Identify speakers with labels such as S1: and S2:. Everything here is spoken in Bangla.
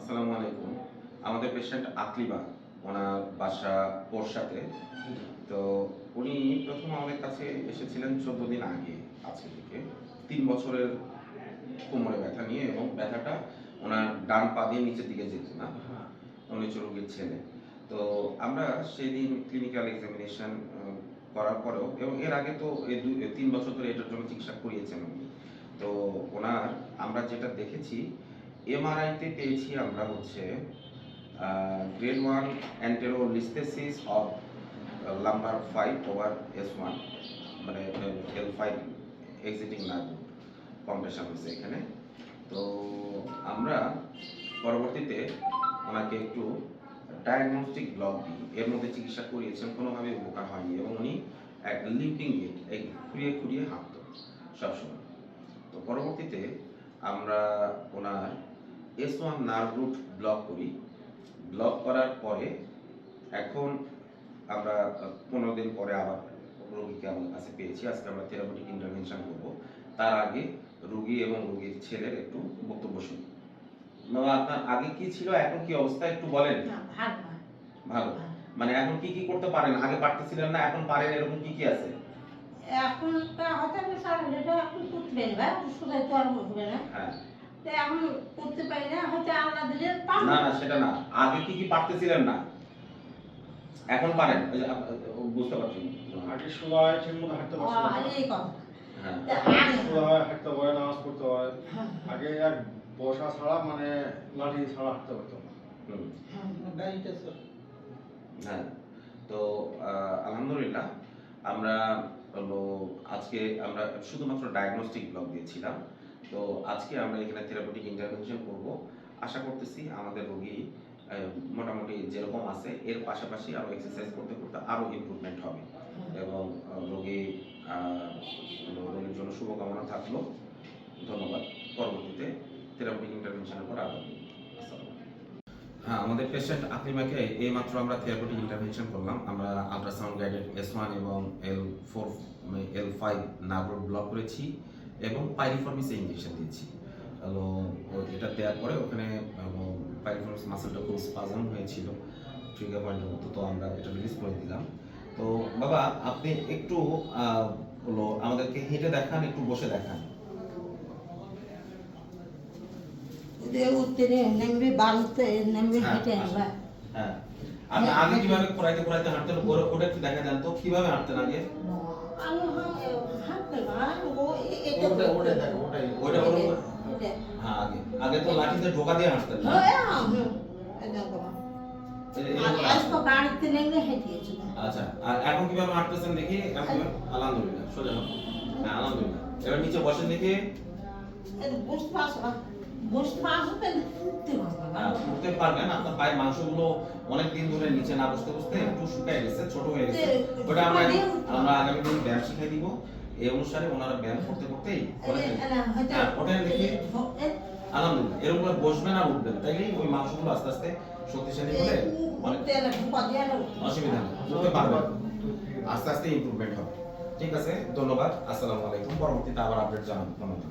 S1: আসসালামু আলাইকুম। আমাদের পেশেন্ট আকলিবা, ওনার বাসা পোরশাতে তো উনি প্রথম আমাদের কাছে এসেছিলেন চোদ্দ দিন আগে, আজকে থেকে। তিন বছরের কোমরে ব্যথা নিয়ে এবং ব্যথাটা ওনার ডান পা দিয়ে নিচের দিকে যেত না। উনি রোগীর ছেলে। তো আমরা সেদিন ক্লিনিক্যাল এক্সামিনেশন করার পরেও এবং এর আগে তো এই তিন বছর ধরে এটার জন্য চিকিৎসা করিয়েছেন উনি। তো ওনার, আমরা যেটা দেখেছি এমআরআইতে পেয়েছি আমরা হচ্ছে grade one anterolisthesis of lumbar five over S one মানে L five exiting nerve compression হয়েছে এখানে। তো আমরা পরবর্তীতে ওনাকে একটু ডায়াগনস্টিক ব্লক দিই। এর মধ্যে চিকিৎসা করিয়েছেন কোনোভাবে উপকার হয়নি এবং উনি এক লিম্পিং গেট এই খুঁড়িয়ে খুঁড়িয়ে হাঁটত সবসময়। তো পরবর্তীতে আমরা ওনার S one nerve root block করি। ব্লক করার পরে এখন আমরা পনেরো দিন পরে আবার রোগীকে আমাদের কাছে পেয়েছি। আজকে আমরা থেরাপিউটিক ইন্টারভেনশন করব। তার আগে রোগী এবং রোগীর ছেলের একটু বক্তব্য শুনি। বাবা আপনার আগে কি ছিল? এখন কি অবস্থা? একটু বলেন।
S2: ভালো।
S1: মানে এখন কি কি করতে পারেন? আগে পারতেছিলেন না এখন পারেন? এরকম কি কি আছে?
S2: এখন তো আমি সারা এখন করতে পারি তো আর উঠবে না।
S1: হ্যাঁ।
S2: তো এখন করতে পারি না হয়তো আল্লাহ দিলে পারব
S1: না না সেটা না। আগে কি কি পারতেছিলেন না? এখন পারেন। বুঝতে পারছেন?
S3: আগে সবাই ঠিক মতো হাঁটতে
S2: ও,
S3: পারছিল না।
S2: এই কথা।
S1: হ্যাঁ।
S3: সবাই হাঁটতে পারে নামাজ পড়তে পারে
S2: হ্যাঁ,
S3: আগে এক বসা ছাড়া মানে লাঠি ছাড়া হাঁটতে পারতো।
S2: হ্যাঁ,
S1: হ্যাঁ তো আহ, আলহামদুলিল্লাহ আমরা হলো আজকে আমরা শুধুমাত্র ডায়াগনস্টিক ব্লক দিয়েছিলাম। তো আজকে আমরা এখানে থেরাপিউটিক ইন্টারভেনশন করব। আশা করতেছি আমাদের রোগী মোটামুটি যেরকম আছে, এর পাশাপাশি আরও এক্সারসাইজ করতে করতে আরও ইমপ্রুভমেন্ট হবে। এবং রোগী রোগীর জন্য শুভকামনা থাকল। ধন্যবাদ। পরবর্তীতে থেরাপিউটিক ইন্টারভেনশনের পর আলাইকুম। হ্যাঁ আমাদের পেশেন্ট আকলিমাকে এই মাত্র আমরা থেরাপিউটিক ইন্টারভেনশন করলাম। আমরা আল্ট্রাসাউন্ড গাইডেড এস ওয়ান এবং L four L five nerve block করেছি এবং পাইরিফর্মিসে ইঞ্জেকশন দিয়েছি। হলো এটা দেওয়ার পরে ওখানে পাইরিফর্মিস মাসেলটা খুব স্পাজম হয়েছিল ট্রিগার পয়েন্টের মতো তো আমরা এটা রিলিজ করে দিলাম। তো বাবা আপনি একটু হলো আমাদেরকে হেঁটে দেখান একটু বসে দেখান।
S2: বাড়তে
S1: হ্যাঁ,
S2: হেঁটে
S1: হ্যাঁ। আপনি আগে কীভাবে কোরাইতে কোরাইতে হাঁটতেন ওরা- ওটা একটু দেখা যান তো কীভাবে হাঁটতেন আগে?
S3: ওটা ওটা দেখো ওটাই
S1: ওর উপর-
S2: এটা।
S1: হ্যাঁ আগে তো লাঠিতে ঢোকা দিয়ে হাঁটতেন না?
S2: হ্যাঁ, হুম, একদম বাবা।
S1: এই যে
S2: আর
S1: এরকম
S2: আজকে গাড়িতে নেমে
S1: আচ্ছা আর এখন কীভাবে হাঁটতেছেন দেখি? আলহামদুলিল্লাহ সোজা। হ্যাঁ আলহামদুলিল্লাহ। এবার নিচে বসেন দেখি।
S2: উঠতে।
S1: হ্যাঁ, পারবেন আপনার পায়ের মাংসগুলো অনেক দিন ধরে নিচে না বসতে বসতে একটু শুকিয়ে গেছে ছোট হয়ে গেছে। ওটা আমরা আমরা আগামী দিন ব্যায়াম শিখাই দিব। এই অনুসারে ওনারা ব্যায়াম করতে করতেই হ্যাঁ, ওটাই দেখি। আলহামদুলিল্লাহ। এরকম করে না আর তাই ওই মাংসগুলো আস্তে আস্তে শক্তিশালী হলে
S2: এলে
S1: অসুবিধা নেই উঠতে পারবে আস্তে আস্তে ইমপ্রুভমেন্ট হবে। ঠিক আছে ধন্যবাদ। আসসালামু আলাইকুম। পরবর্তীতে আবার আপডেট জানাব। ধন্যবাদ।